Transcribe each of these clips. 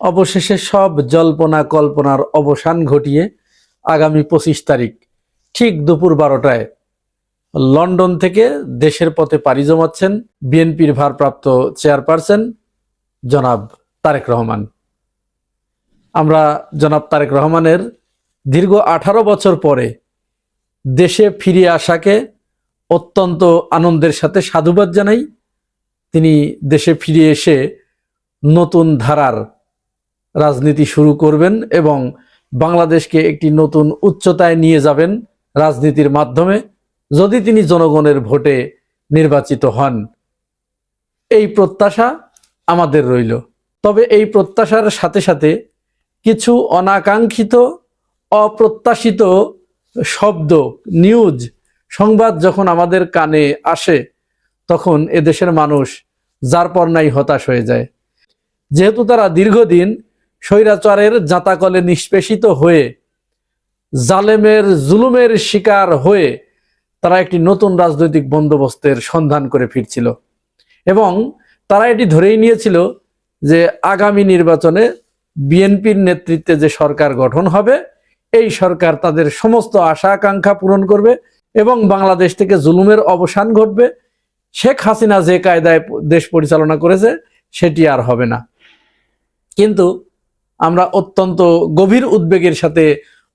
অবশেষে সব জল্পনা কল্পনার অবসান ঘটিয়ে আগামী পঁচিশ তারিখ, ঠিক দুপুর বারোটায় লন্ডন থেকে দেশের পথে পাড়ি জমাচ্ছেন বিএনপির ভারপ্রাপ্ত চেয়ারপারসন জনাব তারেক রহমান। আমরা জনাব তারেক রহমানের দীর্ঘ আঠারো বছর পরে দেশে ফিরে আসাকে অত্যন্ত আনন্দের সাথে সাধুবাদ জানাই। তিনি দেশে ফিরে এসে নতুন ধারার রাজনীতি শুরু করবেন এবং বাংলাদেশকে একটি নতুন উচ্চতায় নিয়ে যাবেন রাজনীতির মাধ্যমে, যদি তিনি জনগণের ভোটে নির্বাচিত হন। এই প্রত্যাশা আমাদের রইল। তবে এই প্রত্যাশার সাথে সাথে কিছু অনাকাঙ্ক্ষিত, অপ্রত্যাশিত শব্দ, নিউজ, সংবাদ যখন আমাদের কানে আসে, তখন এদেশের মানুষ যার পর নাই হতাশ হয়ে যায়। যেহেতু তারা দীর্ঘদিন স্বৈরাচারের জাতাকলে নিষ্পেষিত হয়ে, জালেমের জুলুমের শিকার হয়ে তারা একটি নতুন রাজনৈতিক বন্দোবস্তের সন্ধান করে ফিরছিল। এবং তারা এটি ধরেই নিয়েছিল যে আগামী নির্বাচনে বিএনপির নেতৃত্বে যে সরকার গঠন হবে, এই সরকার তাদের সমস্ত আশা আকাঙ্ক্ষা পূরণ করবে এবং বাংলাদেশ থেকে জুলুমের অবসান ঘটবে। শেখ হাসিনা যে কায়দায় দেশ পরিচালনা করেছে, সেটি আর হবে না। কিন্তু আমরা অত্যন্ত গভীর উদ্বেগের সাথে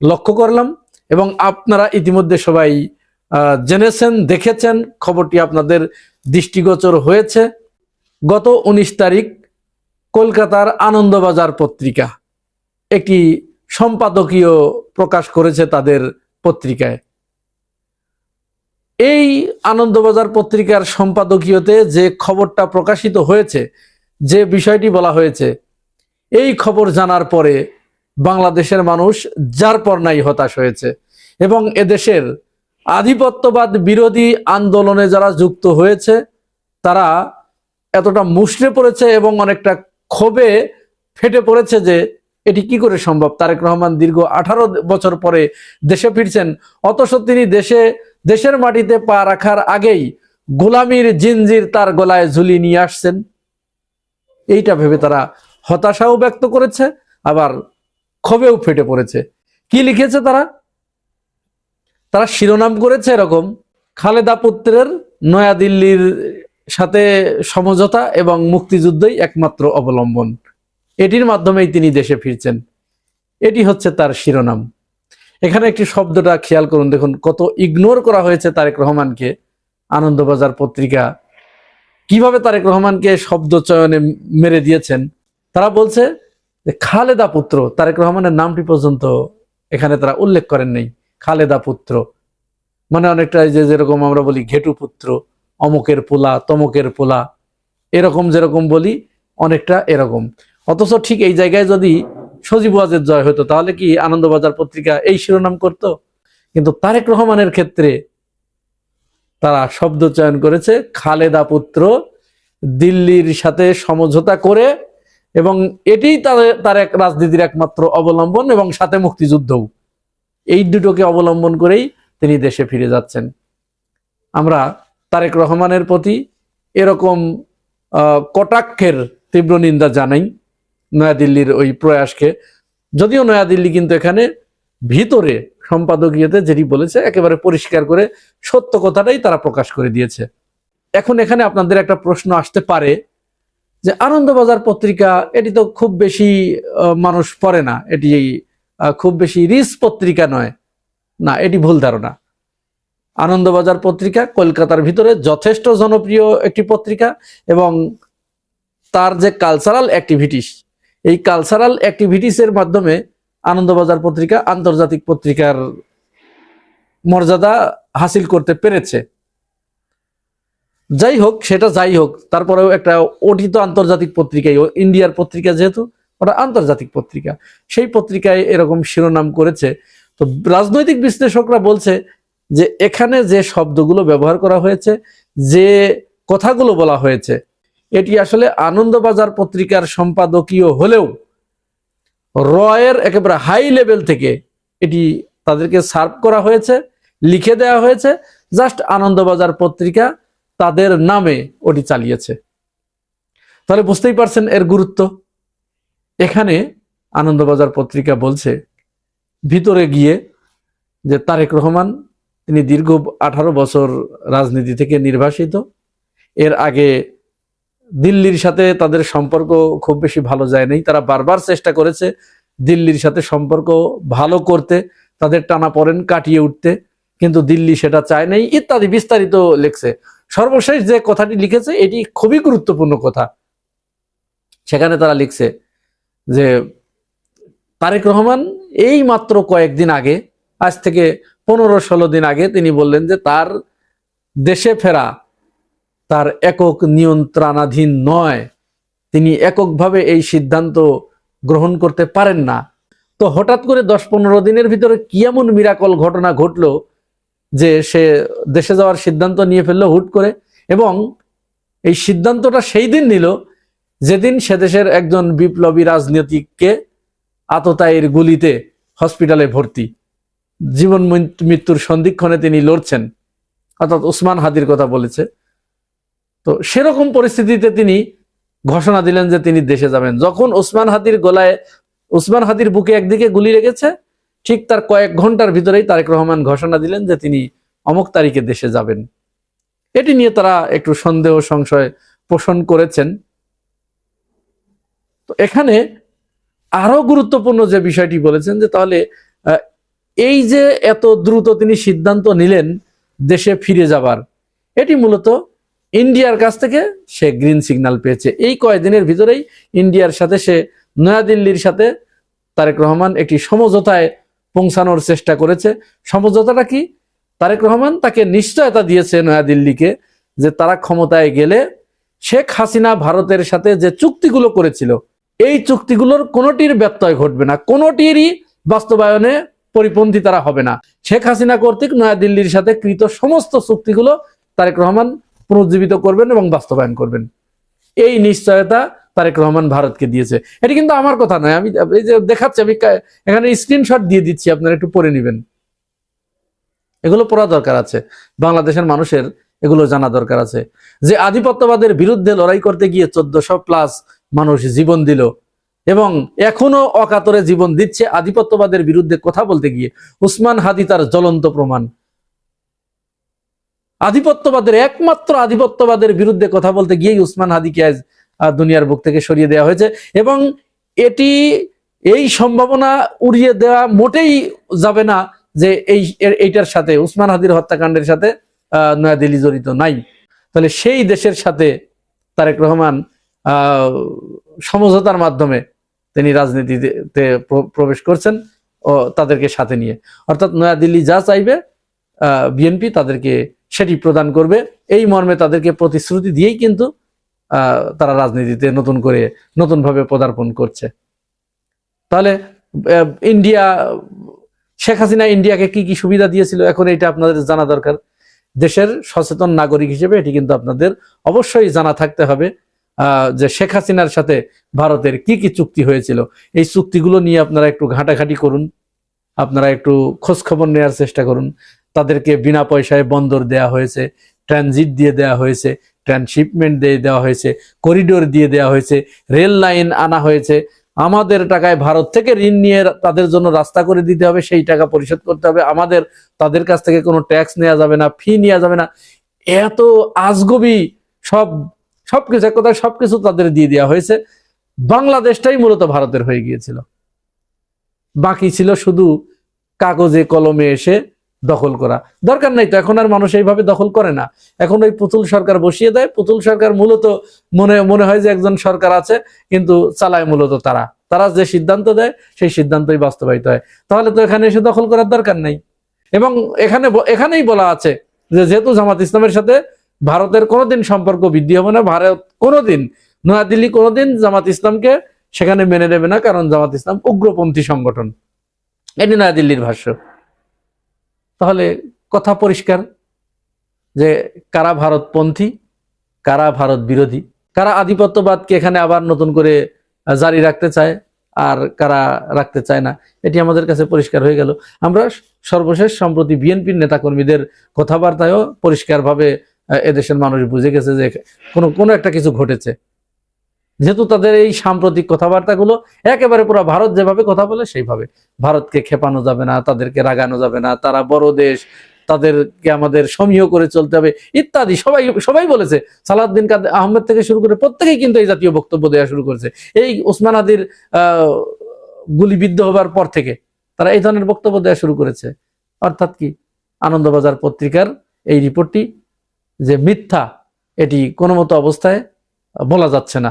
লক্ষ্য করলাম এবং আপনারা ইতিমধ্যে সবাই জেনেছেন, দেখেছেন, খবরটি আপনাদের দৃষ্টিগোচর হয়েছে। গত উনিশ তারিখ কলকাতার আনন্দবাজার পত্রিকা একটি সম্পাদকীয় প্রকাশ করেছে তাদের পত্রিকায়। এই আনন্দবাজার পত্রিকার সম্পাদকীয়তে যে খবরটা প্রকাশিত হয়েছে, যে বিষয়টি বলা হয়েছে এই খবর জানার পরে বাংলাদেশের মানুষ যার পর নাই হতাশ হয়েছে এবং এদেশের আধিপত্যবাদ বিরোধী আন্দোলনে যারা যুক্ত হয়েছে, তারা এতটা মুষড়ে পড়েছে এবং অনেকটা ক্ষোভে ফেটে পড়েছে যে এটি কি করে সম্ভব? তারেক রহমান দীর্ঘ আঠারো বছর পরে দেশে ফিরছেন, অথচ তিনি দেশে, দেশের মাটিতে পা রাখার আগেই গোলামির জিনজির তার গলায় ঝুলিয়ে নিয়ে আসছেন। এইটা ভেবে তারা হতাশাও ব্যক্ত করেছে, আবার ক্ষোভেও ফেটে পড়েছে। কি লিখেছে তারা? তারা শিরোনাম করেছে এরকম, খালেদা পুত্রের নয়াদিল্লির সাথে সমঝোতা এবং মুক্তিযুদ্ধই একমাত্র অবলম্বন। এটির মাধ্যমেই তিনি দেশে ফিরছেন। এটি হচ্ছে তার শিরোনাম। এখানে একটি শব্দটা খেয়াল করুন, দেখুন, কত ইগনোর করা হয়েছে তারেক রহমানকে। আনন্দবাজার পত্রিকা। কীভাবে তারেক রহমানকে শব্দ চয়নে মেরে দিয়েছেন? তারা বলছে যে খালেদা পুত্র, তারেক রহমানের নামটি পর্যন্ত এখানে তারা উল্লেখ করেন নাই। খালেদা পুত্র। মানে অনেকটা যে যেরকম আমরা বলি ঘেটু পুত্র, অমুকের পোলা, তমকের পোলা, এরকম যেরকম বলি অনেকটা এরকম। অথচ ঠিক এই জায়গায় যদি সজীব ওয়াজের জয় হতো, তাহলে কি আনন্দবাজার পত্রিকা এই শিরোনাম করত? কিন্তু তারেক রহমানের ক্ষেত্রে তারা শব্দ চয়ন করেছে, খালেদা পুত্র দিল্লির সাথে সমঝোতা করে এবং তাদের তার এক রাজনীতির একমাত্র অবলম্বন এবং সাথে মুক্তিযুদ্ধও। এই দুটোকে অবলম্বন করেই তিনি দেশে ফিরে যাচ্ছেন। আমরা তারেক রহমানের প্রতি এরকম কটাক্ষের তীব্র নিন্দা জানাই নয়াদিল্লির ওই প্রয়াসকে। যদিও নয়াদিল্লি কিন্তু এখানে ভিতরে সম্পাদকীয়তে যেটি বলেছে, একেবারে পরিষ্কার করে সত্য কথাটাই তারা প্রকাশ করে দিয়েছে। এখন এখানে আপনাদের একটা প্রশ্ন আসতে পারে। যে আনন্দবাজার পত্রিকা, এটি তো খুব বেশি মানুষ পড়ে না। এটি খুব বেশি রিস পত্রিকা নয়। না, এটি ভুল ধারণা। আনন্দবাজার পত্রিকা কলকাতার ভিতরে যথেষ্ট জনপ্রিয় একটি পত্রিকা এবং তার যে কালচারাল অ্যাক্টিভিটিস এই কালচারাল অ্যাক্টিভিটিসের মাধ্যমে আনন্দবাজার পত্রিকা আন্তর্জাতিক পত্রিকার মর্যাদা হাসিল করতে পেরেছে। যাই হোক সেটা যাই হোক তারপরেও একটা অটিত আন্তর্জাতিক পত্রিকাই, ও ইন্ডিয়ার পত্রিকা যেহেতু, ওটা আন্তর্জাতিক পত্রিকা। সেই পত্রিকায় এরকম শিরোনাম করেছে। তো রাজনৈতিক বিশ্লেষকরা বলছে যে এখানে যে শব্দগুলো ব্যবহার করা হয়েছে, যে কথাগুলো বলা হয়েছে, এটি আসলে আনন্দবাজার পত্রিকার সম্পাদকীয় হলেও রয়ের একেবারে হাই লেভেল থেকে এটি তাদেরকে সার্ভ করা হয়েছে, লিখে দেওয়া হয়েছে। জাস্ট আনন্দবাজার পত্রিকা তাদের নামে ওটি চালিয়েছে। তাহলে বুঝতেই পারছেন এর গুরুত্ব। এখানে আনন্দবাজার পত্রিকা বলছে, ভিতরে গিয়ে যে তারেক রহমান, তিনি দীর্ঘ আঠারো বছর রাজনীতি থেকে নির্বাসিত। এর আগে দিল্লির সাথে তাদের সম্পর্ক খুব বেশি ভালো যায় নাই। তারা বারবার চেষ্টা করেছে দিল্লির সাথে সম্পর্ক ভালো করতে, তাদের টানা পড়েন কাটিয়ে উঠতে, কিন্তু দিল্লি সেটা চায় নাই, ইত্যাদি বিস্তারিত লিখছে। সর্বশেষ যে কথাটি লিখেছে, এটি খুবই গুরুত্বপূর্ণ কথা। সেখানে তারা লিখছে যে, তারেক রহমান এই মাত্র কয়েকদিন আগে, আজ থেকে পনেরো ষোলো দিন আগে তিনি বললেন যে, তার দেশে ফেরা, তার একক নিয়ন্ত্রণাধীন নয়। তিনি এককভাবে এই সিদ্ধান্ত গ্রহণ করতে পারেন না। তো হঠাৎ করে দশ পনেরো দিনের ভিতরে কি এমন মিরাকল ঘটনা ঘটলো যে সে দেশে যাওয়ার সিদ্ধান্ত নিয়ে ফেলল হুট করে এবং এই সিদ্ধান্তটা সেই দিন নিল যেদিন সে দেশের একজন বিপ্লবী রাজনীতিককে আততায়ীর গুলিতে হসপিটালে ভর্তি। জীবন মৃত্যু- মৃত্যুর সন্ধিক্ষণে তিনি লড়ছেন। অর্থাৎ উসমান হাদির কথা বলেছে। তো সেরকম পরিস্থিতিতে তিনি ঘোষণা দিলেন যে তিনি দেশে যাবেন। যখন ওসমান হাদির গলায়, ওসমান হাদির বুকে একদিকে গুলি লেগেছে ঠিক তার কয়েক ঘণ্টার ভিতরেই তারেক রহমান ঘোষণা দিলেন যে তিনি অমুক তারিখে দেশে যাবেন। এটি নিয়ে তারা একটু সন্দেহ, সংশয় পোষণ করেছেন। তো এখানে আরও গুরুত্বপূর্ণ যে বিষয়টি বলেছেন যে তাহলে এই যে এত দ্রুত তিনি সিদ্ধান্ত নিলেন দেশে ফিরে যাবার, এটি মূলত ইন্ডিয়ার কাছ থেকে সে গ্রিন সিগন্যাল পেয়েছে। এই কয়েকদিনের ভিতরেই ইন্ডিয়ার সাথে সে নয়াদিল্লির সাথে তারেক রহমান একটি সমঝোতায় পৌঁছানোর চেষ্টা করেছে। সমঝোতাটা কি? তারেক রহমান তাকে নিশ্চয়তা দিয়েছে নয়াদিল্লিকে যে তারা ক্ষমতায় গেলে শেখ হাসিনা ভারতের সাথে যে চুক্তিগুলো করেছিল, এই চুক্তিগুলোর কোনোটির ব্যত্যয় ঘটবে না, কোনোটিরই বাস্তবায়নে পরিপন্থী তারা হবে না। শেখ হাসিনা কর্তৃক নয়াদিল্লির সাথে কৃত সমস্ত চুক্তিগুলো তারেক রহমান পুনর্জীবিত করবেন এবং বাস্তবায়ন করবেন। এই নিশ্চয়তা তারেক রহমান ভারতকে দিয়েছে। এটি কিন্তু আমার কথা নয়। আমি, এই যে দেখাচ্ছি, আমি এখানে স্ক্রিনশট দিয়ে দিচ্ছি, আপনারা একটু পড়ে নেবেন। এগুলো পড়া দরকার আছে। বাংলাদেশের মানুষের এগুলো জানা দরকার আছে। যে আধিপত্যবাদের বিরুদ্ধে লড়াই করতে গিয়ে চোদ্দশো প্লাস মানুষ জীবন দিল এবং এখনও অকাতরে জীবন দিচ্ছে আধিপত্যবাদের বিরুদ্ধে কথা বলতে গিয়ে, উসমান হাদি তার জ্বলন্ত প্রমাণ। আধিপত্যবাদের, একমাত্র আধিপত্যবাদের বিরুদ্ধে কথা বলতে গিয়েই উসমান হাদিকে আজ দুনিয়ার বুক থেকে সরিয়ে দেওয়া হয়েছে এবং এটি এই সম্ভাবনা উড়িয়ে দেওয়া মোটেই যাবে না যে এই এইটার সাথে, উসমান হাদির হত্যাকাণ্ডের সাথে নয়াদিল্লি জড়িত নাই। তাহলে সেই দেশের সাথে তারেক রহমান সমঝোতার মাধ্যমে তিনি রাজনীতিতে প্র- প্রবেশ করছেন ও তাদেরকে সাথে নিয়ে। অর্থাৎ নয়াদিল্লি যা চাইবে বিএনপি তাদেরকে সেটি প্রদান করবে। এই মর্মে তাদেরকে প্রতিশ্রুতি দিয়েই কিন্তু তারা রাজনীতিতে নতুন করে নতুনভাবে পদার্পণ করছে। তাহলে ইন্ডিয়া, শেখ হাসিনা ইন্ডিয়াকে কি কি সুবিধা দিয়েছিল এখন এটা আপনাদের জানা দরকার। দেশের সচেতন নাগরিক হিসেবে এটি কিন্তু আপনাদের অবশ্যই জানা থাকতে হবে যে শেখ হাসিনার সাথে ভারতের কি কি চুক্তি হয়েছিল। এই চুক্তিগুলো নিয়ে আপনারা একটু ঘাটাঘাটি করুন, আপনারা একটু খোঁজ খবর নেওয়ার চেষ্টা করুন। তাদেরকে বিনা পয়সায় বন্দর দেয়া হয়েছে, ট্রানজিট দিয়ে দেওয়া হয়েছে ট্রান্সশিপমেন্ট দিয়ে দেওয়া হয়েছে, করিডোর দিয়ে দেওয়া হয়েছে, রেল লাইন আনা হয়েছে। আমাদের টাকায় ভারত থেকে ঋণ নিয়ে তাদের জন্য রাস্তা করে দিতে হবে, সেই টাকা পরিশোধ করতে হবে। আমাদের, তাদের কাছ থেকে কোনো ট্যাক্স নেওয়া যাবে না, ফি নেওয়া যাবে না। এত আজগবি সব, সবকিছু, এক কথায় সবকিছু তাদের দিয়ে দেওয়া হয়েছে। বাংলাদেশটাই মূলত ভারতের হয়ে গিয়েছিল। বাকি ছিল শুধু কাগজে কলমে এসে দখল করা। দরকার নাই তো, এখন আর মানুষ এইভাবে দখল করে না। এখন ওই পুতুল সরকার বসিয়ে দেয়। পুতুল সরকার মূলত মনে মনে হয় যে একজন সরকার আছে, কিন্তু চালায় মূলত তারা। তারা যে সিদ্ধান্ত দেয়, সেই সিদ্ধান্তই বাস্তবায়িত হয়। তাহলে তো এখানে এসে দখল করার দরকার নেই। এবং এখানে এখানেই বলা আছে যে যেহেতু জামাত ইসলামের সাথে ভারতের কোনোদিন সম্পর্ক বৃদ্ধি হবে না, ভারত কোনোদিন, নয়াদিল্লি কোনোদিন জামাত ইসলামকে সেখানে মেনে নেবে না, কারণ জামাত ইসলাম উগ্রপন্থী সংগঠন। এটি নয়াদিল্লির ভাষ্য। তাহলে কথা পরিষ্কার যে কারা ভারতপন্থী, কারা ভারত বিরোধী কারা আধিপত্যবাদকে এখানে আবার নতুন করে জারি রাখতে চায় আর কারা রাখতে চায় না, এটি আমাদের কাছে পরিষ্কার হয়ে গেল। আমরা সর্বশেষ সম্প্রতি বিএনপির নেতাকর্মীদের কথাবার্তায়ও পরিষ্কারভাবে এদেশের মানুষ বুঝে গেছে যে কোনো কোনো একটা কিছু ঘটেছে। যেহেতু তাদের এই সাম্প্রতিক কথাবার্তাগুলো একেবারে পুরো ভারত যেভাবে কথা বলে সেইভাবে। ভারতকে খেপানো যাবে না, তাদেরকে রাগানো যাবে না, তারা বড় দেশ, তাদেরকে আমাদের সমীহ করে চলতে হবে, ইত্যাদি। সবাই সবাই বলেছে সালাউদ্দিন কাদের, আহমেদ থেকে শুরু করে প্রত্যেকেই কিন্তু এই জাতীয় বক্তব্য দেওয়া শুরু করেছে। এই ওসমান আদির গুলিবিদ্ধ হবার পর থেকে তারা এই ধরনের বক্তব্য দেওয়া শুরু করেছে। অর্থাৎ কি? আনন্দবাজার পত্রিকার এই রিপোর্টটি যে মিথ্যা, এটি কোনো মতো অবস্থায় বলা যাচ্ছে না।